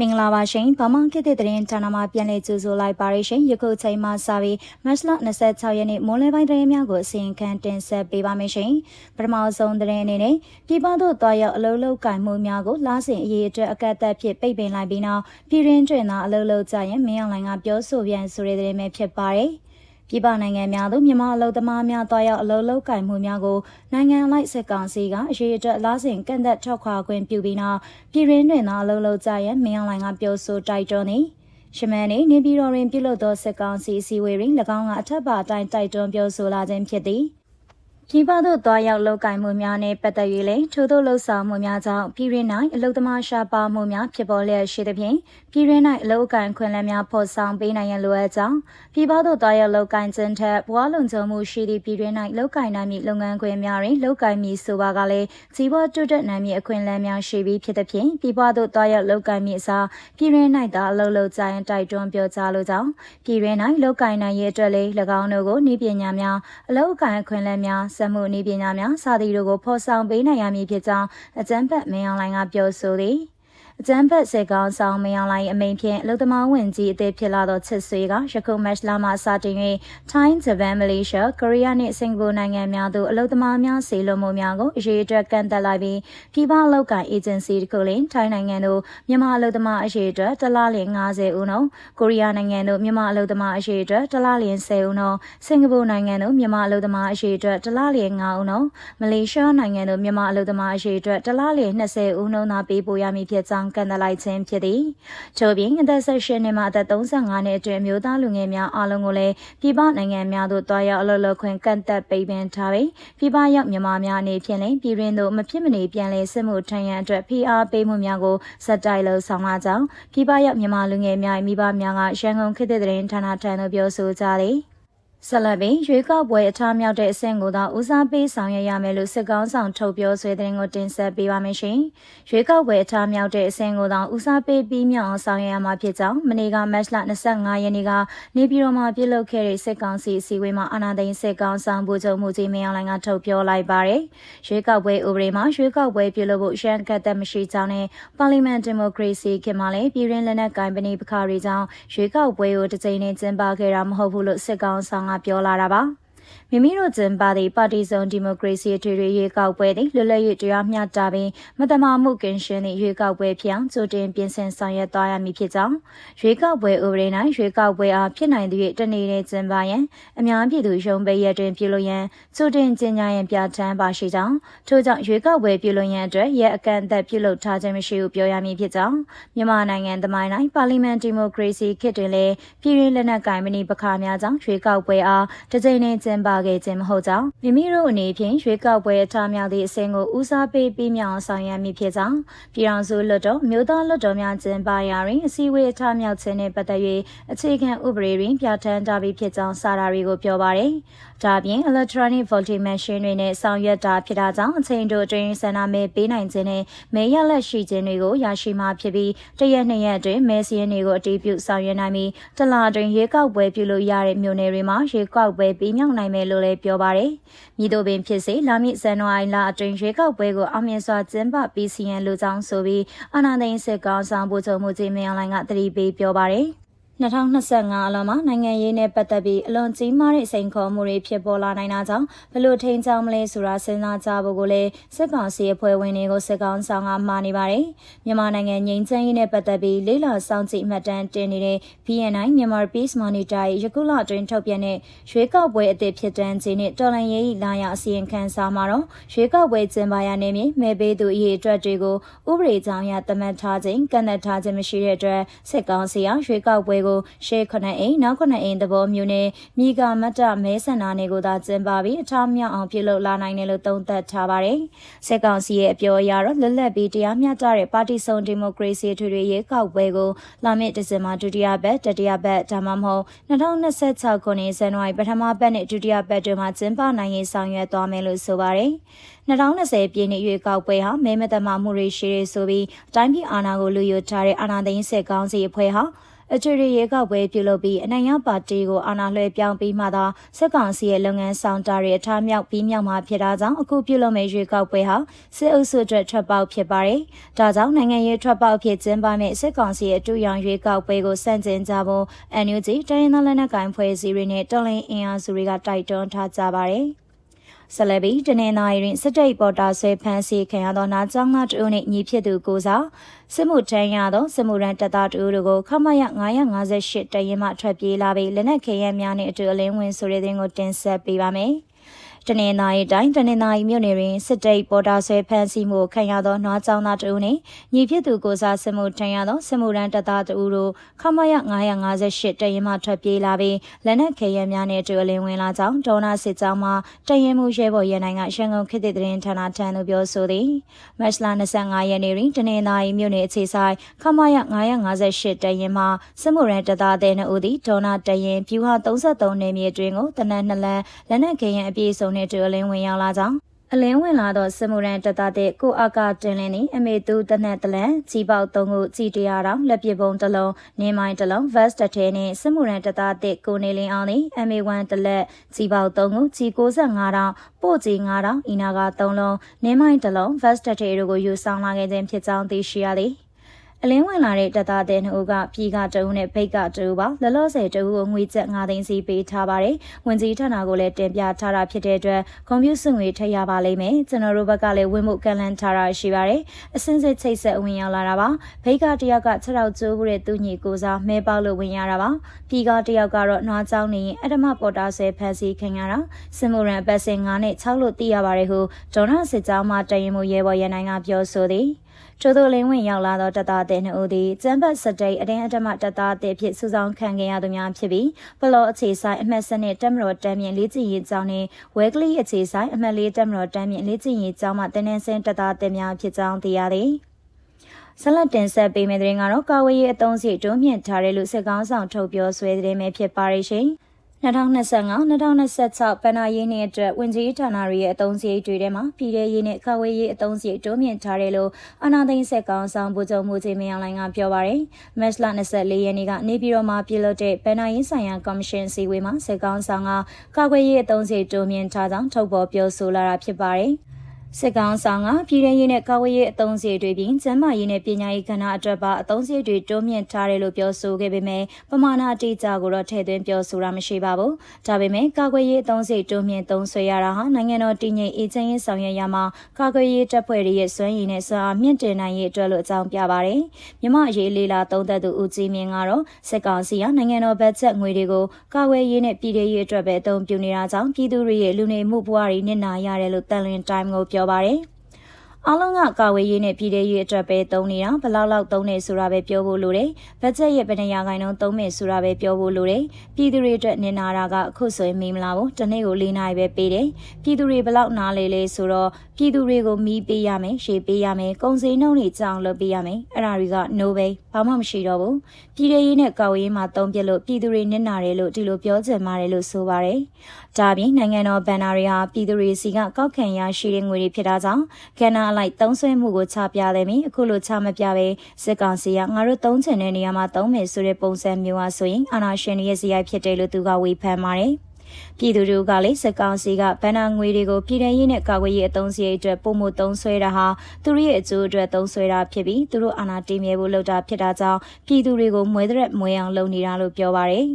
မင်္ဂလာပါရှင်ဗမာခေတ်သစ်သတင်းဌာနမှပြန်လည်ကြိုဆိုလိုက်ပါရရှင်ယခုချိန်မှစပြီးမတ်လ26ရက်နေ့မိုးလယ်ပိုင်းသတင်းများကိုအစီရင်ခံတင်ဆက်ပေးပါမယ်ရှင်ပထမဆုံးသတင်းအနေနဲ့ပြည်ပသို့သွားရောက်အလုပ်လုပ်ကင်မှုများကိုလာစဉ်အရေးအတွက်အကန့်အသတ်ဖြစ်ပိတ်ပင်လိုက်ပြီးနောက်ပြည်ရင်းတွင်သာအလုပ်လုပ်ကြရင်မင်းအောင်လှိုင်ကပြောဆိုပြန်ဆိုတဲ့သတင်းပဲဖြစ်ပါတယ် ပြည်ပနိုင်ငံများသို့မြန်မာအလုပ်သမားများတွားရောက်အလုပ်လုပ်ကင်မှုများကိုနိုင်ငံလိုက်စစ်ကောင်စီကအရေးအတွက်လာစဉ်ကန့်သက်ထောက်ခွာခွင့်ပြုပြီးနောက်ပြည်ရင်းတွင်သာအလုပ်လုပ်ကြရန်မင်းအောင်လှိုင်ကပြောဆိုတိုက်တွန်းသည်ရှမန်နေနေပြည်တော်တွင်ပြုလုပ်သောစစ်ကောင်စီအစည်းအဝေးတွင်၎င်းကအထက်ပါအတိုင်းတိုက်တွန်းပြောဆိုလာခြင်းဖြစ်သည် ပြည်ပသို့သွားရောက်လုပ်ကိုင်မှုများနဲ့ပတ်သက်၍လည်းထို့သောလှုပ်ဆောင်မှုများကြောင့်ပြည်ရင်း၌အလုသမားရှားပါမှုများဖြစ်ပေါ်လျက်ရှိသဖြင့်ပြည်ရင်း၌အလုအကန့်ခွင့်လန်းများဖော်ဆောင်ပေးနိုင်ရန်လိုအပ်ကြောင်းပြည်ပသို့သွားရောက်လုပ်ကိုင်ခြင်းထက်ဘဝလုံခြုံမှုရှိသည့်ပြည်ရင်း၌လုပ်ကိုင်နိုင်မည့်လုပ်ငန်းခွင်များတွင်လုပ်ကိုင်မည်ဆိုပါကလည်းဇီဝတုတက်နိုင်မည့်အခွင့်အလမ်းများရှိပြီးဖြစ်သဖြင့်ပြည်ပသို့သွားရောက်လုပ်ကိုင်မည့်အစားပြည်ရင်း၌သာအလုပ်လုပ်ကြရန်တိုက်တွန်းပြောကြားလိုကြောင်းပြည်ရင်း၌လုပ်ကိုင်နိုင်ရေးအတွက်လည်း၎င်းတို့ကိုဤပညာများအလုပ်အကန့်ခွင့်လန်းများစက်မှုဤပညာများစသည်တို့ကိုဖော်ဆောင်ပေးနိုင်ရမည်ဖြစ်ကြောင်းအကြံဖတ်မင်းအောင်လှိုင်ကပြောဆိုသည် အကြံဖက်စေကောင်းဆောင်မယောင်လိုင်းအမိန်ဖြင့်အလုသမားဝင်ကြီးအသေးဖြစ်လာသောချစ်ဆွေကယခုမတ်လမှစတင်၍ထိုင်းဂျပန်မလေးရှားကိုရီးယားနှင့်စင်ကာပူနိုင်ငံများသို့အလုသမားများဆေလွန်မှုများကိုအရေးအတွက်ကန့်သက်လိုက်ပြီးပြည်ပအလုပ်ကိုင်အေဂျင်စီတစ်ခုလင်ထိုင်းနိုင်ငံသို့မြန်မာအလုသမားအရေးအတွက်တစ်လလင်90ဦးနှုန်းကိုရီးယားနိုင်ငံသို့မြန်မာအလုသမားအရေးအတွက်တစ်လလင်10ဦးနှုန်းစင်ကာပူနိုင်ငံသို့မြန်မာအလုသမားအရေးအတွက်တစ်လလင်9ဦးနှုန်းမလေးရှားနိုင်ငံသို့မြန်မာအလုသမားအရေးအတွက်တစ်လလင်20ဦးနှုန်းသာပေးပို့ရမည်ဖြစ်ကြောင်းကန့်သက်လိုက်ခြင်းဖြစ်သည်။ထို့ပြင်အသက်16နှစ်မှအသက်35နှစ်အတွင်းမျိုးသားလူငယ်များအားလုံးကိုလည်းပြည်ပနိုင်ငံများသို့တွားရောက်အလုပ်လုပ်ခွင့်ကန့်သက်ပိတ်ပင်ထားပြီးပြည်ပရောက်မြန်မာများအနေဖြင့်လည်းပြည်တွင်းသို့မဖြစ်မနေပြန်လည်စစ်မှုထမ်းရန်အတွက်ဖိအားပေးမှုများကိုစက်တိုက်လှုံဆောင်လာကြောင်းပြည်ပရောက်မြန်မာလူငယ်များမိဘများကရန်ကုန်ခေတ်သစ်သတင်းဌာနထံသို့ပြောဆိုကြသည်။ ဆက်လက်ပြီးရွေးကောက်ပွဲအထားမြောက်တဲ့အဆင့်ကိုသာဦးစားပေးဆောင်ရွက်ရမယ်လို့စစ်ကောင်းဆောင်ထုတ်ပြောဆွေးတဲ့ကိုတင်ဆက်ပေးပါမယ်ရှင်။ရွေးကောက်ပွဲအထားမြောက်တဲ့အဆင့်ကိုသာဦးစားပေးပြီးမြောက်အောင်ဆောင်ရွက်ရမှာဖြစ်ကြောင်းမနေ့ကမတ်လ25ရက်နေ့ကနေပြည်တော်မှာပြုလုပ်ခဲ့တဲ့စစ်ကောင်စီအစည်းအဝေးမှာအာဏာသိမ်းစစ်ကောင်းဆောင်ဗိုလ်ချုပ်မှုကြီးမင်းအောင်လှိုင်ကထုတ်ပြောလိုက်ပါတယ်။ရွေးကောက်ပွဲဥပဒေမှာရွေးကောက်ပွဲပြုလုပ်ဖို့ရန်ကတ်သက်မရှိကြောင်းနဲ့ပါလီမန်ဒီမိုကရေစီခေတ်မှာလည်းပြည်ရင်းလက်နက်ကိုင်ပဏိပခါတွေကြောင့်ရွေးကောက်ပွဲကိုတစ်ကြိမ်နဲ့ကျင်းပခဲ့တာမဟုတ်ဘူးလို့စစ်ကောင်ဆောင်ကပြောလာတာပါ မိမိတို့ကျင်းပသည့်ပါတီစုံဒီမိုကရေစီထွေထွေရွေးကောက်ပွဲသည်လွတ်လပ်ရေးတရားမျှတပြီးမတမာမှုကင်းရှင်းသည့်ရွေးကောက်ပွဲဖြစ်အောင်ကြိုတင်ပြင်ဆင်ဆောင်ရွက်သွားရမည်ဖြစ်ကြောင်းရွေးကောက်ပွဲဥပဒေ၌ရွေးကောက်ပွဲအားဖြစ်နိုင်သည့်တနေ့နေ့ကျင်းပရန်အများပြည်သူရုံးပိရက်တွင်ပြုလုပ်ရန်ကြိုတင်ကြေညာရန်ပြဋ္ဌာန်းပါရှိကြောင်းထို့ကြောင့်ရွေးကောက်ပွဲပြုလုပ်ရန်အတွက်ရဲအကန့်အသတ်ပြုလုပ်ထားခြင်းမရှိဘူးပြောရမည်ဖြစ်ကြောင်းမြန်မာနိုင်ငံသမိုင်း၌ပါလီမန်ဒီမိုကရေစီခေတ်တွင်လည်းပြည်ရင်းလက်နက်ကိုင်မဏိပခါများကြောင့်ရွေးကောက်ပွဲအားတစ်ကြိမ်နဲ့ကျင်းပခဲ့ခြင်းမဟုတ်ကြောင်းမိမိတို့အနေဖြင့်ရွေးကောက်ပွဲအထားများသည့်အစဉ်ကိုဦးစားပေးပြီးမြောက်ဆောင်ရွက်မိဖြစ်ကြောင်းပြည်ထောင်စုလွှတ်တော်မြို့သားလွှတ်တော်များကျင်းပရာတွင်အစည်းအဝေးအထားမြောက်ခြင်းနှင့်ပတ်သက်၍အခြေခံဥပဒေတွင်ပြဋ္ဌာန်းထားပြီးဖြစ်ကြောင်းစာရာတွေကိုပြောပါရယ်။ ဒါပြင် electronic voting machine တွေနဲ့ဆောင်ရွက်တာဖြစ်တာကြောင့်အချိန်တိုအတွင်းဆန္ဒမဲပေးနိုင်ခြင်းနဲ့မဲရလက်ရှိခြင်းတွေကိုရရှိမှာဖြစ်ပြီးတရက်နှစ်ရက်အတွင်းမဲစည်းတွေကိုအတည်ပြုဆောင်ရွက်နိုင်ပြီးတလအတွင်းရွေးကောက်ပွဲပြုလုပ်ရတဲ့မြို့နယ်တွေမှာရွေးကောက်ပွဲပြီးမြောက်နိုင်မယ်လို့လည်းပြောပါတယ်။မြည်တို့ပင်ဖြစ်စေလာမည့်ဇန်နဝါရီလအတွင်းရွေးကောက်ပွဲကိုအောင်မြင်စွာကျင်းပပြီးစီရင်လိုကြောင်းဆိုပြီးအာဏာသိမ်းစစ်ကောင်ဆောင်ဗိုလ်ချုပ်မှုကြီးမင်းအောင်လှိုင်ကတတိပေးပြောပါတယ်။ 2025အလွန်မှာနိုင်ငံရေးနဲ့ပတ်သက်ပြီးအလွန်ကြီးမားတဲ့စိန်ခေါ်မှုတွေဖြစ်ပေါ်လာနိုင်တာကြောင့်ဘလို့ထိန်ချောင်းမလဲဆိုတာစဉ်းစားကြဖို့ကိုလည်းစစ်ကောင်စီအဖွဲ့ဝင်တွေကိုစစ်ကောင်ဆောင်ကမှာနေပါတယ်။မြန်မာနိုင်ငံငြိမ်းချမ်းရေးနဲ့ပတ်သက်ပြီးလေးလာဆောင်ကြည့်မှတ်တမ်းတင်နေတဲ့ BNI Myanmar Peace Monitor ရဲ့ယခုလအတွင်းထုတ်ပြန်တဲ့ရွေးကောက်ပွဲအသစ်ဖြစ်တန်းခြင်းနဲ့တော်လှန်ရေးလာရအစီရင်ခံစာမှာတော့ရွေးကောက်ပွဲကျင်းပရနေမည်မဲပေးသူအရေးအတွက်တွေကိုဥပဒေကြောင်းအရသတ်မှတ်ထားခြင်းကန့်သတ်ထားခြင်းမရှိတဲ့အတွက်စစ်ကောင်စီကရွေးကောက်ပွဲကိုရှေ့ခုနှစ်အိမ်နောက်ခုနှစ်အိမ်သဘောမျိုးနဲ့မိဂမတ္တမဲဆန္ဒနယ်ကိုသာကျင်းပပြီးအထောက်မြောက်အောင်ပြုလုပ်လာနိုင်တယ်လို့သုံးသပ်ထားပါတယ်။စစ်ကောင်စီရဲ့အပြောအရတော့လွတ်လပ်ပြီးတရားမျှတတဲ့ပါတီစုံဒီမိုကရေစီထွေထွေရေးကောက်ပွဲကိုလာမည့်ဒီဇင်ဘာဒုတိယပတ်တတိယပတ်ဒါမှမဟုတ်2026ခုနှစ်ဇန်နဝါရီပထမပတ်နဲ့ဒုတိယပတ်တွေမှာကျင်းပနိုင်ရေးဆောင်ရွက်သွားမယ်လို့ဆိုပါတယ်။2020ပြည်နှစ်ရွေးကောက်ပွဲဟာမဲမတမာမှုတွေရှိရဆိုပြီးတိုင်းပြည်အာဏာကိုလူယူထားတဲ့အာဏာသိမ်းစစ်ကောင်စီအဖွဲ့ဟာ အချွေရီရေကောက်ပွဲပြုလုပ်ပြီးအနိုင်ရပါတီကိုအာဏာလွှဲပြောင်းပြီးမှသာစစ်ကောင်စီရဲ့လုပ်ငန်းဆောင်တာတွေအထားမြောက်ပြီးမြောက်မှာဖြစ်တာကြောင့်အခုပြုလုပ်မယ့်ရွေးကောက်ပွဲဟာစစ်အုပ်စုအတွက်ထွက်ပေါက်ဖြစ်ပါတယ်။ဒါကြောင့်နိုင်ငံရေးထွက်ပေါက်ဖြစ်ခြင်းပါမယ့်စစ်ကောင်စီရဲ့အတူရောင်ရွေးကောက်ပွဲကိုစန့်ကျင်ကြဖို့ NUG တိုင်းဒေသလက်နက်ကိုင်ဖွဲ့စည်းတွေနဲ့တော်လှန်အင်အားစုတွေကတိုက်တွန်းထားကြပါတယ်။ ဆလဘီတနင်္လာရီတွင်စစ်တပ်ပေါ်တာဆွဲဖမ်းဆီးခံရသောနာကျောင်းသားတဦးနှင့်ညီဖြစ်သူကိုစားစစ်မှုထမ်းရသောစစ်မှုရန်တပ်သားတဦးတို့ကိုခမရ958တရင်မှထွက်ပြေးလာပြီးလက်နက်ခဲယမ်းများနှင့်အတူအလင်းဝင်ဆိုတဲ့တဲ့ကိုတင်ဆက်ပေးပါမယ်။ တနင်္လာရီတိုင်းတနင်္လာရီမြို့နယ်တွင်စစ်တိတ်ပေါ်တာဆွဲဖမ်းဆီးမှုခံရသောနွားကျောင်းသားတဦးနှင့်ညီဖြစ်သူကိုစားစစ်မှုထမ်းရသောစစ်မှုရန်တပ်သားတဦးတို့ခမရ958တရင်မှထွက်ပြေးလာပြီးလက်နက်ခဲယမ်းများနှင့်အတူအလင်းဝင်လာကြောင်းဒေါနာစစ်ကြောင်းမှတရင်မှုရဲဘော်ရဲနိုင်ကရန်ကုန်ခေတ်သစ်သတင်းဌာနထံသို့ပြောဆိုသည်မတ်လ25ရက်နေ့တွင်တနင်္လာရီမြို့နယ်အခြေဆိုင်ခမရ958တရင်မှစစ်မှုရန်တပ်သားတဲ့နှုတ်သည်ဒေါနာတရင်ပြူဟာ33နေမြေတွင်ကိုတနက်နှစ်လန်းလက်နက်ခဲယမ်းအပြည့်စုံနှင့်တူအလင်းဝင်ရောက်လာကြောင်းအလင်းဝင်လာသောစမူရန်တတတဲ့ကိုအကတင်လင်းသည်အမေသူတနက်တလန်ကြီးပေါက်သုံးခုကြီးတရားတော်လက်ပြပုံတစ်လုံးနေမိုင်းတစ်လုံး vest တစ်ထဲနှင့်စမူရန်တတတဲ့ကိုနေလင်းအောင်သည်အမေ1တလက်ကြီးပေါက်သုံးခုကြီး65တောင်ပို့ကြီး9တောင်အီနာက3လုံးနေမိုင်းတစ်လုံး vest တစ်ထဲတို့ကိုယူဆောင်လာခဲ့ခြင်းဖြစ်ကြောင်းသိရှိရသည် အလင်းဝင်လာတဲ့တပ်သားတဲ့နှုတ်ကပြည်ကတအုပ်နဲ့ဘိတ်ကတအုပ်ပါလောလောဆယ်တအုပ်ကိုငွေကျပ်9သိန်းစီပေးထားပါတယ်ဝင်ကြီးဌာနကိုလည်းတင်ပြထားတာဖြစ်တဲ့အတွက်ကွန်ပျူတာငွေထည့်ရပါလိမ့်မယ်ကျွန်တော်တို့ဘက်ကလည်းဝင်မှုကန်လန်းထားတာရှိပါတယ်အစင်းစစ်ချိတ်ဆက်ဝင်ရောက်လာတာပါဘိတ်ကတယောက်က6ရောက်ကျိုးဘူးတဲ့သူညီကိုစားမဲပေါက်လို့ဝင်ရတာပါပြည်ကတယောက်ကတော့နွားချောင်းနေရင်အဓမ္မပေါ်တာဆဲဖန်စီခင်ရတာစင်မူရန်ပတ်စင်9နဲ့6လို့သိရပါတယ်ဟုဒေါနာစစ်ကြောင်းမှတရင်မှုရဲဘော်ရန်နိုင်ကပြောဆိုသည် ချိုးသိုလင်းဝင်ရောက်လာသောတပ်သားတဲ့နှစ်ဦးသည်ကျန်းပတ်စတိတ်အတင်းအဓမ္မတပ်သားတဲ့ဖြစ်စုဆောင်ခံခဲ့ရသူများဖြစ်ပြီးပလော့အခြေဆိုင်အမှတ်စနစ်တက်မတော်တမ်းမြင့်လေးကျင်ရေးကျောင်းနှင့်ဝဲကလေးအခြေဆိုင်အမှတ်လေးတက်မတော်တမ်းမြင့်လေးကျင်ရေးကျောင်းမှတင်းနှင်းစင်းတပ်သားတဲ့များဖြစ်ကြောင်းသိရသည်ဆလတ်တင်ဆက်ပေးမယ့်တဲ့ရင်ကတော့ကာဝေးရေးအသုံးစီတွန်းမြင့်ထားတယ်လို့စစ်ကောင်းဆောင်ထုတ်ပြောဆွဲတဲ့ပဲဖြစ်ပါရရှင်။ 2025-2026ပဏာရေးနှစ်အတွက်ဝင်ကြီးဌာနတွေရဲ့အသုံးစရိတ်တွေထဲမှာပြည်ထရေးနဲ့ကာဝေးရေးအသုံးစရိတ်တိုးမြင့်ထားတယ်လို့အာနာသိန်းဆက်ကောင်ဆောင်ဗိုလ်ချုပ်မှုချင်းမင်းအောင်လိုင်ကပြောပါရယ်။မတ်လ24ရက်နေ့ကနေပြည်တော်မှာပြည်လို့တဲ့ပဏာရေးဆိုင်ရာကော်မရှင်စီဝေးမှာဆက်ကောင်ဆောင်ကကာကွယ်ရေးအသုံးစရိတ်တိုးမြင့်ထားကြောင်းထုတ်ဖော်ပြောဆိုလာတာဖြစ်ပါတယ်။ စစ်ကောင်ဆောင်ကပြည်ထရေးနဲ့ကာဝေးရေးအသုံးစရိတ်တွေပြင်ကျန်းမာရေးနဲ့ပညာရေးကဏ္ဍအတွက်ပါအသုံးစရိတ်တွေတိုးမြင့်ထားတယ်လို့ပြောဆိုခဲ့ပေမဲ့ပမာဏအတိအကျကိုတော့ထည့်သွင်းပြောဆိုတာမရှိပါဘူး။ဒါပေမဲ့ကာကွယ်ရေးအသုံးစရိတ်တိုးမြင့်သုံးဆွဲရတာဟာနိုင်ငံတော်တည်ငြိမ်အေးချမ်းရေးဆောင်ရွက်ရမှာကာကွယ်ရေးတပ်ဖွဲ့တွေရဲ့စွမ်းရည်နဲ့စွမ်းအားမြင့်တင်နိုင်ရေးအတွက်လို့အကြောင်းပြပါတယ်။မြမအရေးလေးလာသုံးသက်သူဦးကြီးမြင့်ကတော့စစ်ကောင်စီကနိုင်ငံတော်ဘတ်ဂျက်ငွေတွေကိုကာကွယ်ရေးနဲ့ပြည်ထရေးအတွက်ပဲအသုံးပြုနေတာကြောင့်ပြည်သူတွေရဲ့လူနေမှုဘဝတွေနစ်နာရတယ်လို့တန်လွင်တိုင်းကိုပြောပါတယ်အားလုံးကကာဝေးရေးနဲ့ပြည်ထရေးအတွက်ပဲသုံးနေတာဘလောက်လောက်သုံးနေဆိုတာပဲပြောဖို့လိုတယ်။ဘတ်ဂျက်ရဲ့ဗဏ္ဍာခိုင်နှုန်းသုံးမယ်ဆိုတာပဲပြောဖို့လိုတယ်။ပြည်သူတွေအတွက်နင်နာတာကအခုဆိုရင်မီးမလာဘူး။တနေ့ကို၄နာရီပဲပေးတယ်။ပြည်သူတွေဘလောက်နားလေလေဆိုတော့ပြည်သူတွေကိုမီးပေးရမယ်၊ရှေ့ပေးရမယ်၊ကုန်စည်နှုန်းတွေကြောင်းလုပ်ပေးရမယ်။အဲ့ဒါတွေက no way ဘာမှမရှိတော့ဘူး။ပြည်ထရေးနဲ့ကာဝေးရေးမှာသုံးပြလို့ပြည်သူတွေနစ်နာတယ်လို့ဒီလိုပြောချင်ပါတယ်လို့ဆိုပါတယ်။ဒါပြင်နိုင်ငံတော်ဗန်နာတွေဟာပြည်သူတွေစီကကောက်ခံရရှိတဲ့ငွေတွေဖြစ်တာကြောင့်ကဏ္ဍအလိုက်သုံးဆွဲမှုကိုချပြတယ်မီအခုလိုချမပြပဲစစ်ကောင်စီကငါတို့သုံးချင်တဲ့နေရာမှာသုံးမယ်ဆိုတဲ့ပုံစံမျိုးအားဆိုရင်အာဏာရှင်ရဲ့ဇယိုက်ဖြစ်တယ်လို့သူကဝေဖန်ပါတယ် ပြည်သူတို့ကလည်းစကောင်စီကဗန်နာငွေတွေကိုပြည်ထရေးနဲ့ကာကွယ်ရေးအသုံးစရိတ်အတွက်ပုံမှုသုံးဆွဲတာဟာသူတို့ရဲ့အကျိုးအတွက်သုံးဆွဲတာဖြစ်ပြီးသူတို့အာဏာတည်မြဲဖို့လုပ်တာဖြစ်တာကြောင့်ပြည်သူတွေကိုမွဲတဲ့မွဲအောင်လုပ်နေတာလို့ပြောပါရယ်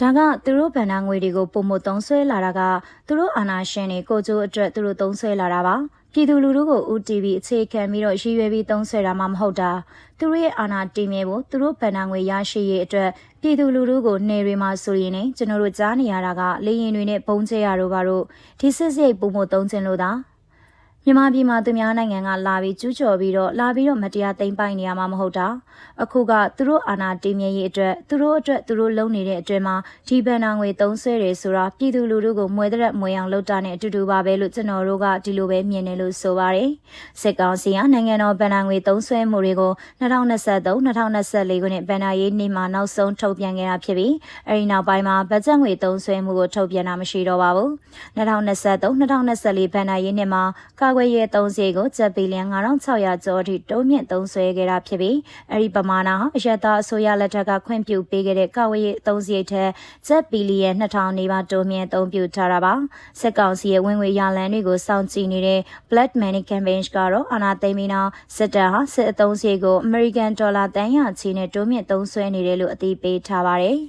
ဒါကသူတို့ဗန္နာငွေတွေကိုပုံမသုံးဆွဲလာတာကသူတို့အာဏာရှင်တွေကိုကြိုးအတွက်သူတို့သုံးဆွဲလာတာပါ ပြည်သူလူထုကို UTV အခြေခံပြီးတော့ရည်ရွယ်ပြီးသုံးဆွဲတာမှမဟုတ်တာသူတို့ရဲ့အာဏာတည်မြဲဖို့သူတို့ဗန္နာငွေရရှိရေးအတွက်ပြည်သူလူထုကိုနေတွေမှာဆိုရင်လည်းကျွန်တော်တို့ကြားနေရတာကလေရင်တွေနဲ့ပုံကျဲရတော့ပါတော့ဒီစစ်စစ်ပုံမသုံးခြင်းလို့သာ မြန်မာပြည်မှာသူများနိုင်ငံကလာပြီးကျူးကျော်ပြီးတော့လာပြီးတော့မတရားသိမ်းပိုက်နေရမှာမဟုတ်တာအခုကသူတို့အာဏာတည်မြဲရေးအတွက်သူတို့အတွက်သူတို့လုပ်နေတဲ့အတွင်းမှာဒီဘန်နာငွေသုံးဆွဲတယ်ဆိုတာပြည်သူလူထုကိုမွဲတဲ့မွဲအောင်လုပ်တာနဲ့အတူတူပါပဲလို့ကျွန်တော်တို့ကဒီလိုပဲမြင်တယ်လို့ဆိုပါတယ်စစ်ကောင်စီကနိုင်ငံတော်ဘန်နာငွေသုံးဆွဲမှုတွေကို2023-2024ခုနှစ်ဘန်နာရေးနေ့မှာနောက်ဆုံးထုတ်ပြန်ခဲ့တာဖြစ်ပြီးအဲဒီနောက်ပိုင်းမှာဘတ်ဂျက်ငွေသုံးဆွဲမှုကိုထုတ်ပြန်တာမရှိတော့ပါဘူး2023-2024ဘန်နာရေးနှစ်မှာကာကွယ်ရေးအသုံးစရိတ်ကိုကျပ်ဘီလီယံ9600ကျော်အထိတိုးမြင့်သုံးစွဲခဲ့တာဖြစ်ပြီးအဲဒီပမာဏဟာအရက်သားအစိုးရလက်ထက်ကခွင့်ပြုပေးခဲ့တဲ့ကာကွယ်ရေးအသုံးစရိတ်ထက်ကျပ်ဘီလီယံ2000နီးပါးတိုးမြင့်အသုံးပြုထားတာပါစစ်ကောင်စီရဲ့ဝင်ငွေရလန်တွေကိုစောင့်ကြည့်နေတဲ့ Black Money Campaign ကတော့အာဏာသိမ်းပြီးနောက်စစ်တပ်ဟာစစ်အသုံးစရိတ်ကို American Dollar တန်ရချီနဲ့တိုးမြင့်သုံးစွဲနေတယ်လို့အသိပေးထားပါတယ်